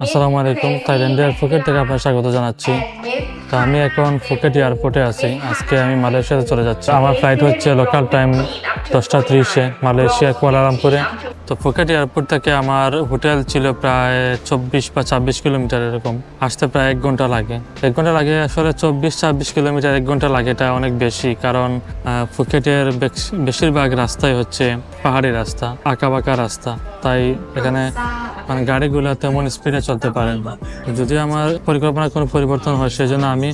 আসসালামু আলাইকুম। থাইল্যান্ডের ফুকেট থেকে আপনার স্বাগত জানাচ্ছি। তো আমি এখন ফুকেট এয়ারপোর্টে আছি। আজকে আমি মালয়েশিয়াতে চলে যাচ্ছি। আমার ফ্লাইট হচ্ছে লোকাল টাইম দশটা ত্রিশে মালয়েশিয়া কুয়ালালামপুরে তো ফুকেট এয়ারপোর্ট থেকে আমার হোটেল ছিল প্রায় চব্বিশ বা ছাব্বিশ কিলোমিটার এরকম। আসতে প্রায় এক ঘণ্টা লাগে। এক ঘণ্টা লাগে আসলে চব্বিশ, ছাব্বিশ কিলোমিটার এক ঘণ্টা লাগে। এটা অনেক বেশি কারণ ফুকেটের বেশ- বেশিরভাগ রাস্তাই হচ্ছে পাহাড়ি রাস্তা আঁকা বাঁকা রাস্তা। তাই এখানে মানে গাড়িগুলো তেমন স্পিডে চলতে পারে না। যদি আমার পরিকল্পনা কোনো পরিবর্তন হয়, সেজন্য আমি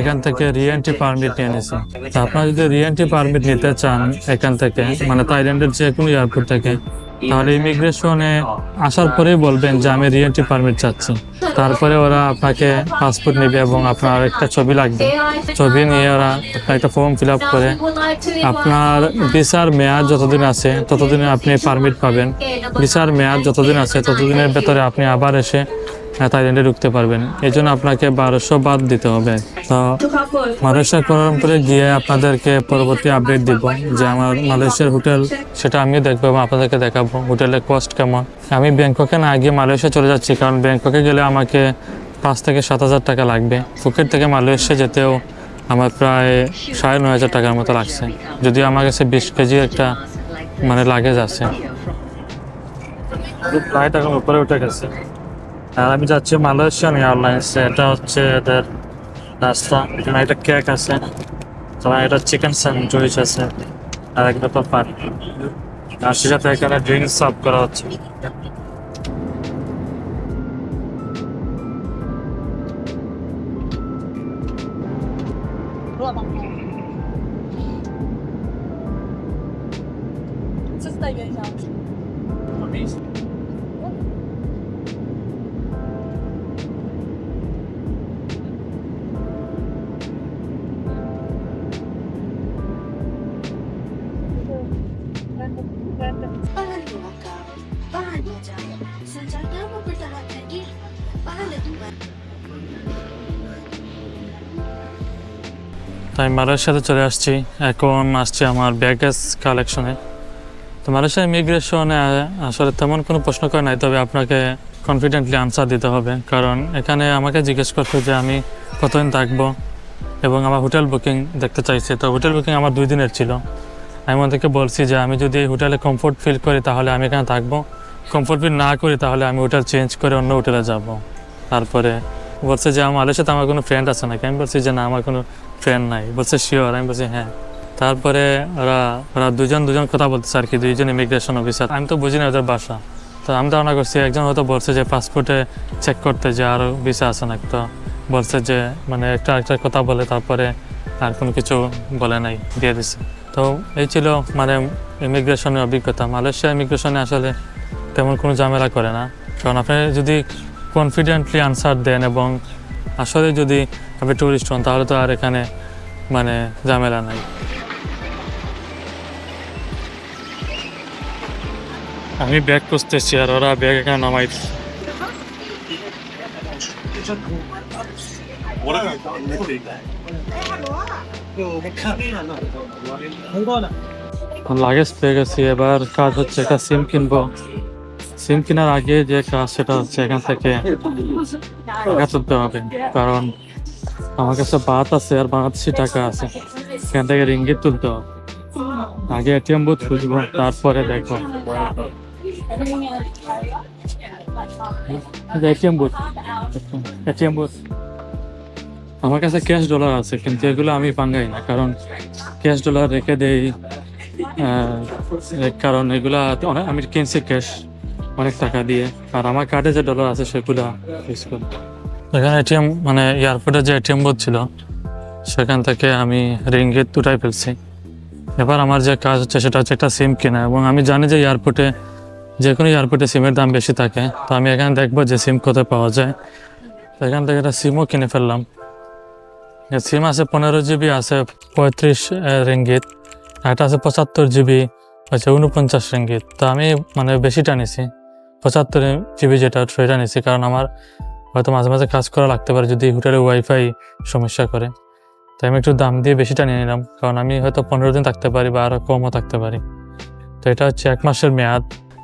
এখান থেকে রিএন্ট্রি পারমিট নিয়ে নিছি। তা আপনারা যদি রিএন্ট্রি পারমিট নিতে চান এখান থেকে মানে থাইল্যান্ডের যে কোনো এয়ারপোর্ট থেকে তাহলে ইমিগ্রেশনে আসার পরে বলবেন যে আমি রিএন্ট্রি পারমিট চাচ্ছি। তারপরে ওরা আপনাকে পাসপোর্ট নেবে এবং আপনার একটা ছবি লাগবে। ছবি নিয়ে ওরা একটা ফর্ম ফিল আপ করে। আপনার ভিসার মেয়াদ যতদিন আছে, ততদিনে আপনি পারমিট পাবেন। ভিসার মেয়াদ যতদিন আছে, ততদিনের ভেতরে আপনি আবার এসে থাইল্যান্ডে ঢুকতে পারবেন। এই জন্য আপনাকে বারোশো বাদ দিতে হবে। তো মালয়েশিয়া কুয়ালালামপুরে গিয়ে আপনাদেরকে পরবর্তী আপডেট দিব যে আমার মালয়েশিয়ার হোটেল সেটা আমিও দেখব এবং আপনাদেরকে দেখাবো হোটেলের কস্ট কেমন। আমি ব্যাংককে না গিয়ে মালয়েশিয়া চলে যাচ্ছি, কারণ ব্যাংককে গেলে আমাকে পাঁচ থেকে সাত হাজার টাকা লাগবে। ফুকেট থেকে মালয়েশিয়া যেতেও আমার প্রায় সাড়ে নয় হাজার টাকার মতো লাগছে। যদিও আমার কাছে বিশ কেজি একটা মানে লাগেজ আছে। ফ্লাইট এখন উপরে উঠে গেছে। আর আমি যাচ্ছি মালয়েশিয়ান এয়ারলাইন্স এটা হচ্ছে এদের রাস্তা এখানে একটা কেক আছে। তারপর এটা চিকেন স্যান্ডউইচ আছে। আর একটা তো পানি। আর সে সাথে এখানে ড্রিঙ্কস সার্ভ করা হচ্ছে। Pangalawa ka, তাই মালয়েশিয়াতে চলে আসছি। এখন আসছি আমার ব্যাগেজ কালেকশনে তো মালয়েশিয়া ইমিগ্রেশনে আসলে তেমন কোনো প্রশ্ন করে নাই, তবে আপনাকে কনফিডেন্টলি আনসার দিতে হবে। কারণ এখানে আমাকে জিজ্ঞেস করতে যে আমি কতদিন থাকব এবং আমার হোটেল বুকিং দেখতে চাইছে। তো হোটেল বুকিং আমার দুই দিনের ছিল। আমি ওদেরকে বলছি যে আমি যদি এই হোটেলে কমফোর্ট ফিল করি তাহলে আমি এখানে থাকব। কমফোর্ট ফিল না করি তাহলে আমি হোটেল চেঞ্জ করে অন্য হোটেলে যাব। তারপরে বলছে যে আমার মালয়েশিয়াতে আমার কোনো ফ্রেন্ড আছে নাকি? আমি বলছি যে না, আমার কোনো ফ্রেন্ড নাই। বলছে শিওর আমি বলছি হ্যাঁ। তারপরে ওরা ওরা দুজন দুজন কথা বলতেছে আর কি, দুইজন ইমিগ্রেশন অফিসার আমি তো বুঝি না ওদের বাসা। তো আমি ধারণা করছি একজন হয়তো বলছে যে পাসপোর্টে চেক করতে যে আরও ভিসা আছে নাকি। তো বলছে যে মানে একটা একটা কথা বলে তারপরে আর কোনো কিছু বলে নাই, দিয়ে দিছে। তো এই ছিল মানে ইমিগ্রেশনের অভিজ্ঞতা। মালয়েশিয়া ইমিগ্রেশনে আসলে তেমন কোনো ঝামেলা করে না। কারণ আপনি যদি কনফিডেন্টলি আনসার দেন এবং আসলে যদি আপনি ট্যুরিস্ট হন, তাহলে তো আর এখানে মানে ঝামেলা নাই। আমি ব্যাগ খুঁজতেছি আর ওরা ব্যাগ এখানে নামাই দিছে। লাগেজ পেয়ে গেছি, এবার কাজ হচ্ছে একটা সিম কিনবো। সিম কেনার আগে যে কাজ সেটা হচ্ছে এখান থেকে টাকা তুলতে হবে, কারণ আমার কাছে বাত আছে আর বাংলাদেশি টাকা আছে। এখান থেকে রিঙ্গিত তুলতে হবে। আগে এটিএম বুথ খুঁজবো, তারপরে দেখব। এটিএম বুথ এটিএম বুথ আমার কাছে ক্যাশ ডলার আছে, কিন্তু এগুলো আমি পাঙ্গাই না, কারণ ক্যাশ ডলার রেখে দেই কারণ এগুলা অনেক, আমি কিনছি ক্যাশ অনেক টাকা দিয়ে, আর আমার কার্ডে যে ডলার আছে সেগুলো ইউজ করি। এখানে এটিএম মানে এয়ারপোর্টে যে এটিএম বুথ ছিল, সেখান থেকে আমি রিঙ্গিত উঠাই ফেলছি। এবার আমার যে কাজ হচ্ছে সেটা হচ্ছে একটা সিম কেনা, এবং আমি জানি যে এয়ারপোর্টে যে কোনো এয়ারপোর্টে সিমের দাম বেশি থাকে, তো আমি এখানে দেখব যে সিম কোথায় পাওয়া যায়। এখান থেকে একটা সিমও কিনে ফেললাম। সিম আছে পনেরো জিবি আছে পঁয়ত্রিশ রিঙ্গিত একটা আছে পঁচাত্তর জিবি হচ্ছে উনপঞ্চাশ রিঙ্গিত তো আমি মানে বেশিটা নিছি, পঁচাত্তর জিবি যেটা, সেটা নিছি, কারণ আমার হয়তো মাঝে মাঝে কাজ করা লাগতে পারে যদি হোটেলে ওয়াইফাই সমস্যা করে। তাই আমি একটু দাম দিয়ে বেশিটা নিয়ে নিলাম, কারণ আমি হয়তো পনেরো দিন থাকতে পারি বা আরও কমও থাকতে পারি। তো এটা হচ্ছে এক মাসের মেয়াদ।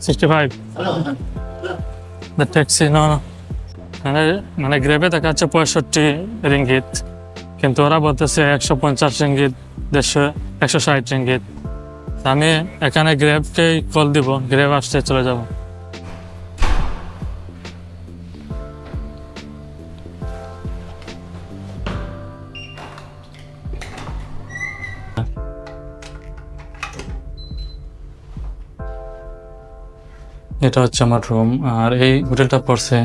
65. The taxi, no, no. মানে মানে গ্রেভে দেখাচ্ছে পঁয়ষট্টি রিঙ্গিত কিন্তু ওরা বলতেছে একশো পঞ্চাশ রিঙ্গিত দেড়শো একশো ষাট রিঙ্গিত আমি এখানে গ্রেভকেই কল দিব গ্রেভ আসতে চলে যাব এটা হচ্ছে আমার রুম আর এই হোটেলটা পড়ছে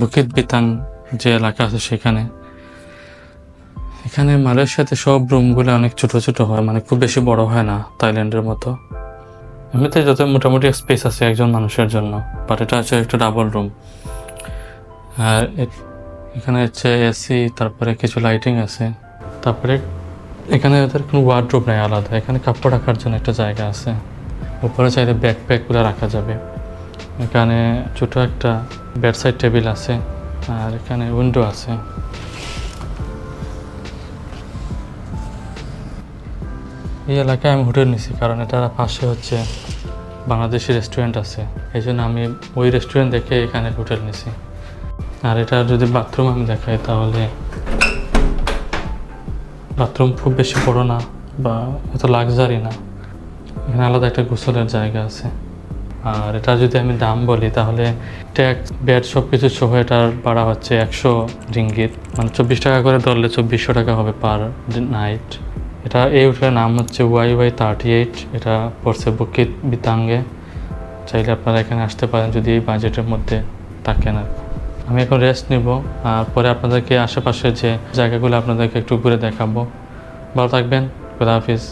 বুকিত বিতাং যে এলাকা আছে সেখানে। এখানে মালয়েশিয়াতে সব রুমগুলো অনেক ছোট ছোট হয় মানে খুব বেশি বড় হয় না থাইল্যান্ডের মতো। এমনিতে যত মোটামুটি স্পেস আছে একজন মানুষের জন্য বাট এটা হচ্ছে একটা ডাবল রুম আর এখানে হচ্ছে এসি তারপরে কিছু লাইটিং আছে। তারপরে এখানে ওদের কোনো ওয়ার্ড্রোব নেই আলাদা, এখানে কাপড় রাখার জন্য একটা জায়গা আছে। উপরে চাইলে ব্যাকপ্যাকগুলো রাখা যাবে। এখানে ছোট একটা বেডসাইড টেবিল আছে আর এখানে উইন্ডো আছে। এই এলাকায় আমি হোটেল নিছি কারণ এটার পাশে হচ্ছে বাংলাদেশি রেস্টুরেন্ট আছে। এই জন্য আমি ওই রেস্টুরেন্ট দেখে এখানে হোটেল নিছি। আর এটা যদি বাথরুম আমি দেখাই তাহলে বাথরুম খুব বেশি বড় না বা এত লাক্সারি না। এখানে আলাদা একটা গোসলের জায়গা আছে। আর এটা যদি আমি দাম বলি, তাহলে ট্যাক্স ব্যাট সব কিছু সহ এটার ভাড়া হচ্ছে একশো রিঙ্গিত। মানে চব্বিশ টাকা করে ধরলে চব্বিশশো টাকা হবে পার নাইট। এটা এই হোটেলের নাম হচ্ছে ওয়াই ওয়াই থার্টি এইট। এটা পড়ছে বুকিত বিতাঙ্গে। চাইলে আপনারা এখানে আসতে পারেন যদি এই বাজেটের মধ্যে থাকেন আর আমি এখন রেস্ট নিব, আর পরে আপনাদেরকে আশেপাশে যে জায়গাগুলো আপনাদেরকে একটু ঘুরে দেখাবো। ভালো থাকবেন, খুদা হাফিজ।